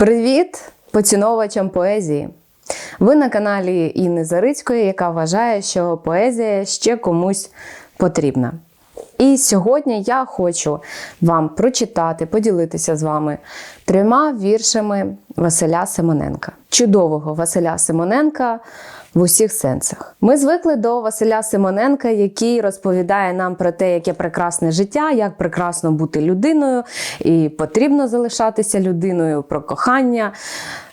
Привіт поціновувачам поезії! Ви на каналі Інни Зарицької, яка вважає, що поезія ще комусь потрібна. І сьогодні я хочу вам прочитати, поділитися з вами трьома віршами Василя Симоненка. Чудового Василя Симоненка в усіх сенсах. Ми звикли до Василя Симоненка, який розповідає нам про те, яке прекрасне життя, як прекрасно бути людиною, і потрібно залишатися людиною, про кохання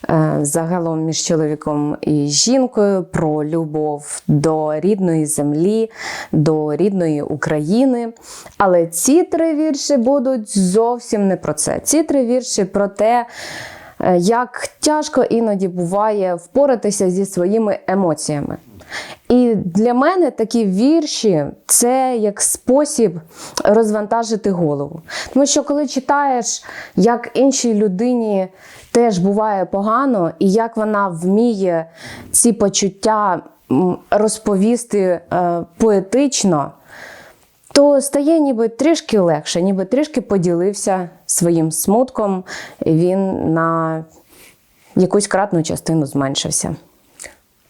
е, загалом між чоловіком і жінкою, про любов до рідної землі, до рідної України. Але ці три вірші будуть зовсім не про це. Ці три вірші про те. Е, як тяжко іноді буває впоратися зі своїми емоціями. І для мене такі вірші це як спосіб розвантажити голову. Тому що коли читаєш, як іншій людині теж буває погано, і як вона вміє ці почуття розповісти е, поетично, то стає ніби трішки легше, ніби трішки поділився своїм смутком, і він на якусь кратну частину зменшився.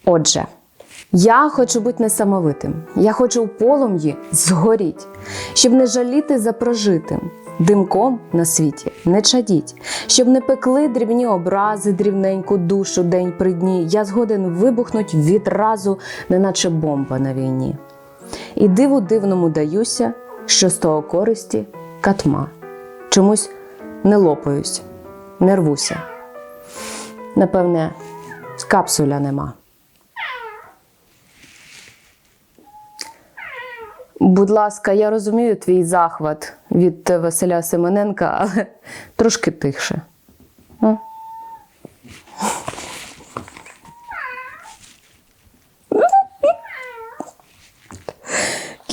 Отже, я хочу бути несамовитим, я хочу у полум'ї згоріть, щоб не жаліти за прожитим. Димком на світі не чадіть, щоб не пекли дрібні образи, дрібненьку душу день при дні. Я згоден вибухнуть відразу, неначе бомба на війні. І диву дивному даюся, що з того користі катма. Чомусь не лопаюсь, не рвуся. Напевне, капсуля нема. Будь ласка, я розумію твій захват від Василя Семененка, але трошки тихше.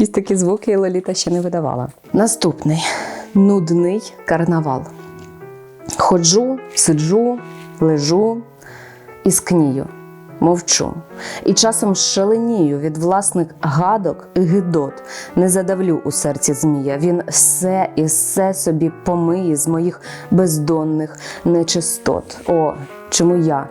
Якісь такі звуки Лоліта ще не видавала. Наступний нудний карнавал. Ходжу, сиджу, лежу і скнію, мовчу. І часом шаленію від власних гадок і гидот. Не задавлю у серці змія. Він все і все собі помиє з моїх бездонних нечистот. О, чому я?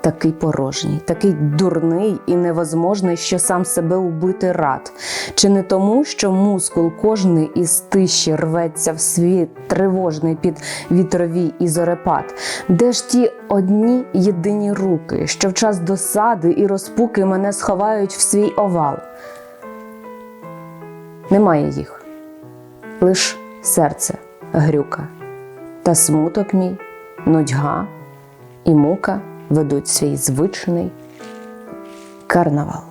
Такий порожній, такий дурний і невозможний, що сам себе убити рад. Чи не тому, що мускул кожний із тиші рветься в світ тривожний під вітровій і зорепад? Де ж ті одні єдині руки, що в час досади і розпуки мене сховають в свій овал? Немає їх, лиш серце грюка, та смуток мій, нудьга і мука ведуть свій звичний карнавал.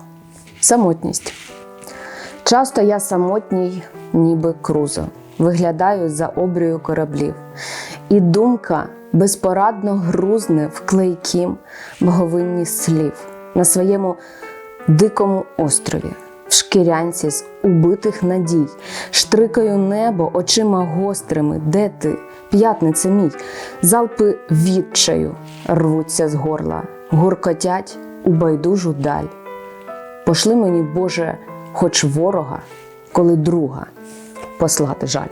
Самотність. Часто я самотній, ніби крузо, виглядаю за обрію кораблів, і думка безпорадно грузне в клейкім боговинні слів на своєму дикому острові, в шкірянці з убитих надій, штрикаю небо очима гострими, де ти, п'ятниця мій, залпи відчаю рвуться з горла, гуркотять у байдужу даль. Пошли мені, Боже, хоч ворога, коли друга послати жаль.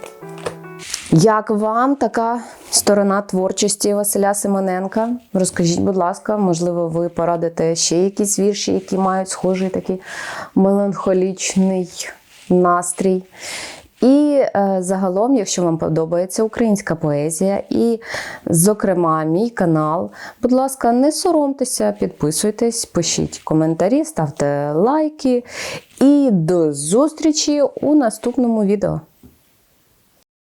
Як вам така сторона творчості Василя Симоненка? Розкажіть, будь ласка, можливо, ви порадите ще якісь вірші, які мають схожий такий меланхолічний настрій. І е, загалом, якщо вам подобається українська поезія, і, зокрема, мій канал, будь ласка, не соромтеся, підписуйтесь, пишіть коментарі, ставте лайки. І до зустрічі у наступному відео.